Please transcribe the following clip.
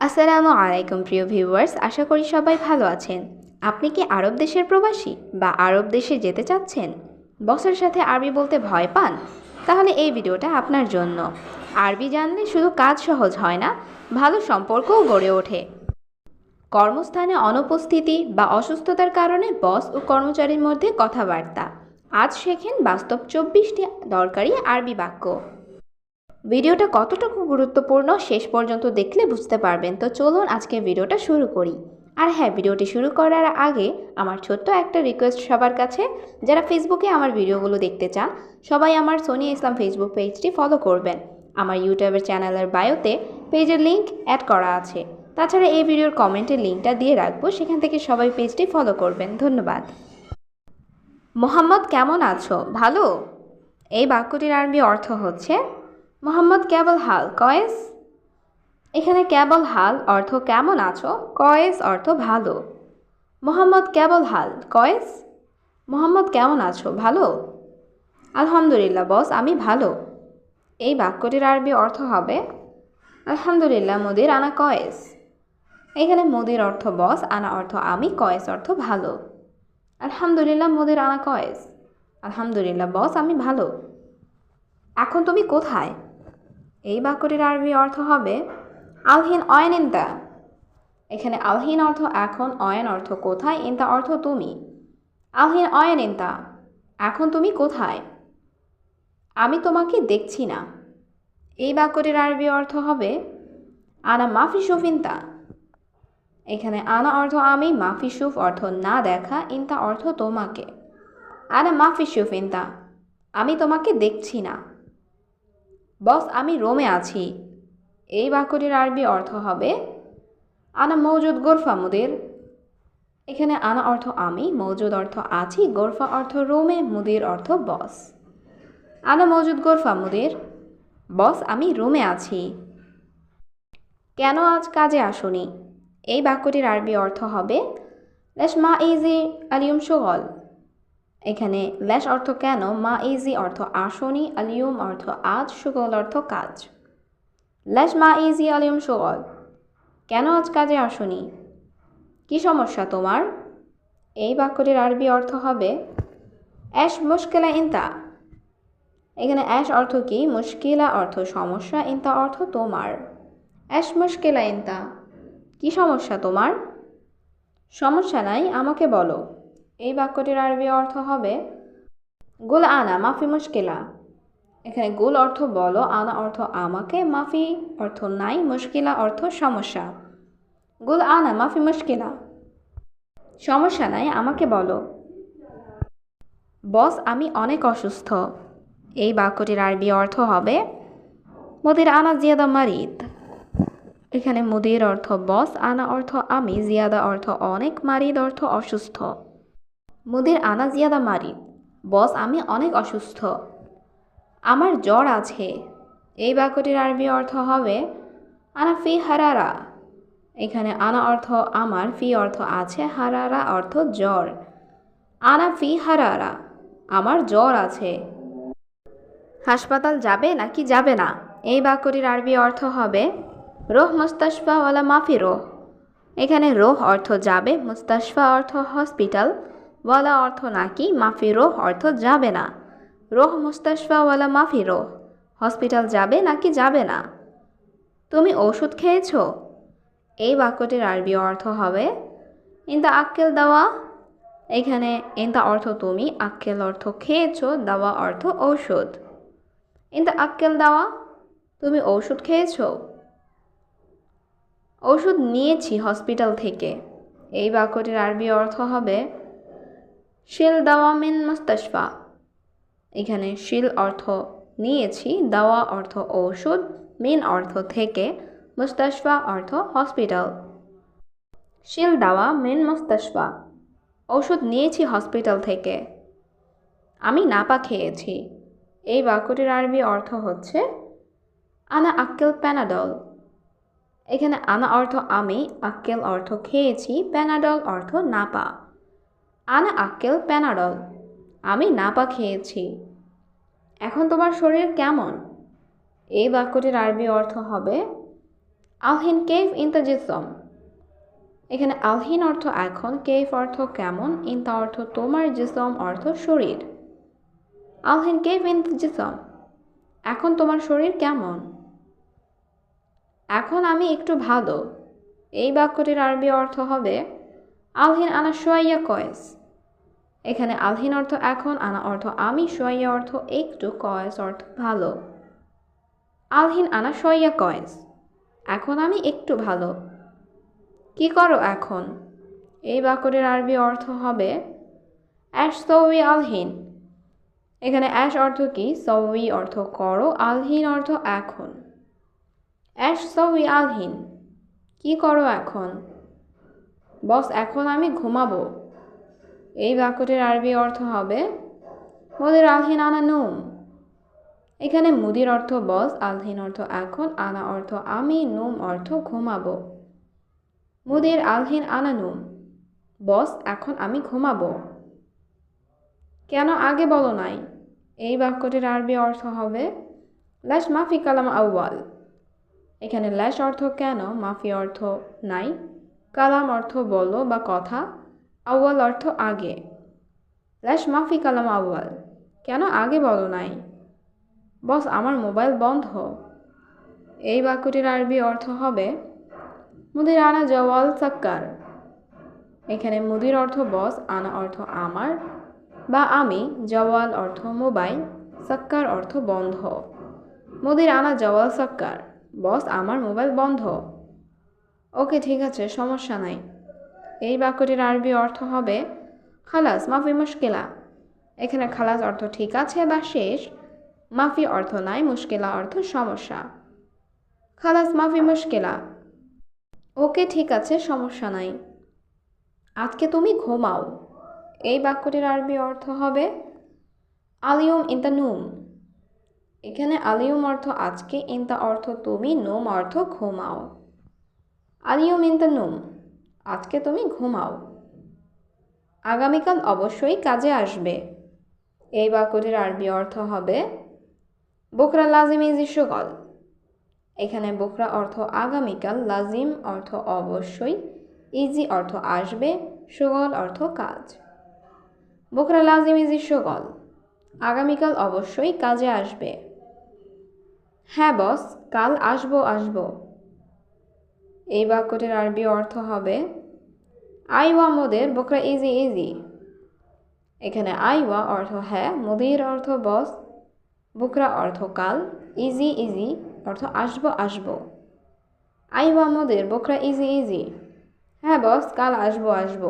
আসসালামু আলাইকুম, প্রিয় ভিউয়ার্স। আশা করি সবাই ভালো আছেন। আপনি কি আরব দেশের প্রবাসী বা আরব দেশে যেতে চাচ্ছেন? বসের সাথে আরবি বলতে ভয় পান? তাহলে এই ভিডিওটা আপনার জন্য। আরবি জানলে শুধু কাজ সহজ হয় না, ভালো সম্পর্কও গড়ে ওঠে। কর্মস্থানে অনুপস্থিতি বা অসুস্থতার কারণে বস ও কর্মচারীর মধ্যে কথাবার্তা। আজ শেখেন বাস্তব চব্বিশটি দরকারি আরবি বাক্য। ভিডিওটা কতটুকু গুরুত্বপূর্ণ শেষ পর্যন্ত দেখলে বুঝতে পারবেন। তো চলুন আজকে ভিডিওটা শুরু করি। আর হ্যাঁ ভিডিওটি শুরু করার আগে আমার ছোট্ট একটা রিকোয়েস্ট সবার কাছে। যারা ফেসবুকে আমার ভিডিওগুলো দেখতে চান, সবাই আমার সোনিয়া ইসলাম ফেসবুক পেজটি ফলো করবেন। আমার ইউটিউবের চ্যানেলের বায়োতে পেজের লিংক অ্যাড করা আছে। তাছাড়া এই ভিডিওর কমেন্টের লিঙ্কটা দিয়ে রাখব, সেখান থেকে সবাই পেজটি ফলো করবেন। ধন্যবাদ। মোহাম্মদ, কেমন আছো? ভালো? এই বাক্যটির আরবি অর্থ হচ্ছে মোহাম্মদ কেবল হাল, কয়েস? এখানে কেবল হাল অর্থ কেমন আছো, কয়েস অর্থ ভালো। মোহাম্মদ কেবল হাল, কয়েস? মোহাম্মদ কেমন আছো, ভালো? আলহামদুলিল্লাহ বস, আমি ভালো। এই বাক্যটির আরবি অর্থ হবে, আলহামদুলিল্লাহ মুদির আনা কয়েস। এখানে মোদির অর্থ বস, আনা অর্থ আমি, কয়েস অর্থ ভালো। আলহামদুলিল্লাহ মুদির আনা কয়েস। আলহামদুলিল্লাহ বস, আমি ভালো। এখন তুমি কোথায়? এই বাক্যটির আরবি অর্থ হবে আলহিন অয়ন ইন্তা এখানে আলহিন অর্থ এখন, অয়ন অর্থ কোথায় ইন্তা অর্থ তুমি। আলহিন অয়ন ইন্তা এখন তুমি কোথায়? আমি তোমাকে দেখছি না। এই বাক্যটির আরবি অর্থ হবে আনা মাফি সুফিন্তা এখানে আনা অর্থ আমি, মাফি সুফ অর্থ না দেখা ইন্তা অর্থ তোমাকে। আনা মাফি সুফিন্তা আমি তোমাকে দেখছি না। বস, আমি রোমে আছি। এই বাক্যটির আরবি অর্থ হবে, আনা মৌজুদ গোরফা মুদির। এখানে আনা অর্থ আমি মৌজুদ অর্থ আছি গোরফা অর্থ রোমে মুদির অর্থ বস আনা মৌজুদ গোরফা মুদির। বস, আমি রোমে আছি। কেন আজ কাজে আসুনি? এই বাক্যটির আরবি অর্থ হবে, লেশ মা ইজি আলিয়ম সোগল এখানে ল্যাশ অর্থ কেন, মা ইজি অর্থ আসনি, আলিয়ম অর্থ আজ, সুগল অর্থ কাজ। ল্যাশ মা ইজি, আলিয়ম সুগল। কেন আজ কাজে আসনি? কি সমস্যা তোমার? এই বাক্যটির আরবি অর্থ হবে অ্যাশ মুশকিলা ইন্তা। এখানে অ্যাশ অর্থ কি? মুশকিলা অর্থ সমস্যা, ইন্তা অর্থ তোমার। অ্যাশ মুশকিলা ইন্তা। কি সমস্যা তোমার? সমস্যা নাই, আমাকে বলো। এই বাক্যটির আরবি অর্থ হবে, গুল আনা, মাফি মুশকিলা। এখানে গুল অর্থ বলো, আনা অর্থ আমাকে, মাফি অর্থ নাই, মুশকিলা অর্থ সমস্যা। গুল আনা, মাফি মুশকিলা। সমস্যা নাই, আমাকে বলো। বস, আমি অনেক অসুস্থ। এই বাক্যটির আরবি অর্থ হবে, মোদির আনা, জিয়াদা মারিদ। এখানে মুদির অর্থ বস, আনা অর্থ আমি, জিয়াদা অর্থ অনেক, মারিদ অর্থ অসুস্থ। মুদির আনা জিয়াদা মারি বস, আমি অনেক অসুস্থ। আমার জ্বর আছে। এই বাক্যটির আরবি অর্থ হবে, আনা ফি হারারা। এখানে আনা অর্থ আমার, ফি অর্থ আছে, হারারা অর্থ জ্বর। আনা ফি হারারা। আমার জ্বর আছে। হাসপাতাল যাবে নাকি যাবে না? এই বাক্যটির আরবি অর্থ হবে, রোহ মুস্তাশফা ওয়ালা মাফি রোহ। এখানে রোহ অর্থ যাবে, মুস্তাশফা অর্থ হসপিটাল। ওয়ালা অর্থ নাকি, মাফি রোহ অর্থ যাবে না। রোহ মুস্তাশফা ওয়ালা মাফি রোহ, হসপিটাল যাবে নাকি যাবে না? তুমি ওষুধ খেয়েছ? এই বাক্যটির আরবি অর্থ হবে ইন্দা আক্কেল দাওয়া। এখানে ইন্দা অর্থ তুমি, আক্কেল অর্থ খেয়েছ, দাওয়া অর্থ ঔষধ। ইন্দা আক্কেল দাওয়া, তুমি ওষুধ খেয়েছ? ওষুধ নিয়েছি হসপিটাল থেকে। এই বাক্যটির আরবি অর্থ হবে শিল দাওয়া মিন মুস্তাশফা। এখানে শিল অর্থ নিয়েছি, দাওয়া অর্থ ঔষধ, মিন অর্থ থেকে, মুস্তাশফা অর্থ হসপিটাল। শিল দাওয়া মিন মুস্তাশফা। ঔষধ নিয়েছি হসপিটাল থেকে। আমি নাপা খেয়েছি। এই বাক্যটির আরবি অর্থ হচ্ছে, আনা আক্কেল প্যানাডল। এখানে আনা অর্থ আমি, আক্কেল অর্থ খেয়েছি, প্যানাডল অর্থ নাপা। আনা আক্কেল প্যানাডল আমি নাপা খেয়েছি। এখন তোমার শরীর কেমন? এই বাক্যটির আরবি অর্থ হবে, আলহিন কেফ ইনতা জিসম এখানে আলহিন অর্থ এখন কেফ অর্থ কেমন ইনতা অর্থ তোমার জিসম অর্থ শরীর। আলহিন কেফ ইনতা জিসম এখন তোমার শরীর কেমন? এখন আমি একটু ভালো। এই বাক্যটির আরবি অর্থ হবে আলহিন আনা সোয়াইয়া কয়েস। এখানে আলহিন অর্থ এখন, আনা অর্থ আমি, সোয়াইয়া অর্থ একটু, কয়েস অর্থ ভালো। আলহিন আনা সোয়াইয়া কয়েস, এখন আমি একটু ভালো। কি করো এখন? এই বাক্যটির আরবি অর্থ হবে, অ্যাশ সৌই আলহিন। এখানে অ্যাশ অর্থ কি? সৌই অর্থ করো, আলহিন অর্থ এখন। অ্যাশ সৌই আলহিন। কি করো এখন? বস, এখন আমি ঘুমাবো। এই বাক্যটির আরবি অর্থ হবে, মোদের আলহিন আনা নুম এখানে মুদির অর্থ, বস, আলহিন অর্থ এখন, আনা অর্থ আমি, নুম অর্থ ঘুমাবো। মুদির আলহিন আনা নুম বস, এখন আমি ঘুমাবো। কেন আগে বলো নাই? এই বাক্যটির আরবি অর্থ হবে ল্যাশ মাফি কালাম আউয়াল। এখানে ল্যাশ অর্থ কেন, মাফি অর্থ নাই। কালাম অর্থ বলো বা কথা, আউয়াল অর্থ আগে। ল্যাশ মাফি কালাম আউয়াল। কেন আগে বলো নাই? বস, আমার মোবাইল বন্ধ। এই বাক্যটির আরবি অর্থ হবে, মুদির আনা জওয়াল সাক্কার। এখানে মুদির অর্থ বস, আনা অর্থ আমার, বা আমি, জওয়াল অর্থ মোবাইল, সাক্কার অর্থ বন্ধ। মুদির আনা জওয়াল সাক্কার। বস, আমার মোবাইল বন্ধ। ওকে, ঠিক আছে, সমস্যা নাই। এই বাক্যটির আরবি অর্থ হবে, খালাস, মাফি মুশকিলা। এখানে খালাস অর্থ ঠিক আছে বা শেষ, মাফি অর্থ নাই, মুশকিলা অর্থ সমস্যা। খালাস, মাফি মুশকিলা। ওকে, ঠিক আছে, সমস্যা নাই। আজকে তুমি ঘুমাও। এই বাক্যটির আরবি অর্থ হবে আলিউম ইন্তা নুম। এখানে আলিউম অর্থ আজকে ইন্তা অর্থ তুমি, নুম অর্থ ঘুমাও। আলিউম ইন্তা নুম। আজকে তুমি ঘুমাও। আগামীকাল অবশ্যই কাজে আসবে। এই বাক্যটির আরবি অর্থ হবে বোকরা লাজিম ইজি সুগল এখানে বোকরা অর্থ আগামীকাল, লাজিম অর্থ অবশ্যই, ইজি অর্থ আসবে, সুগল অর্থ কাজ। বোকরা লাজিম ইজি সুগল আগামীকাল অবশ্যই কাজে আসবে। হ্যাঁ বস, কাল আসব আসব। এই বাক্যটির আরবি অর্থ হবে আইওয়া মোদের বকরা ইজি ইজি। এখানে আইওয়া অর্থ হ্যাঁ মোদির অর্থ বস, বুকরা অর্থ কাল, ইজি ইজি অর্থ আসব আসব। আইওয়া মোদের বকরা ইজি ইজি। হ্যাঁ বস, কাল আসব আসব।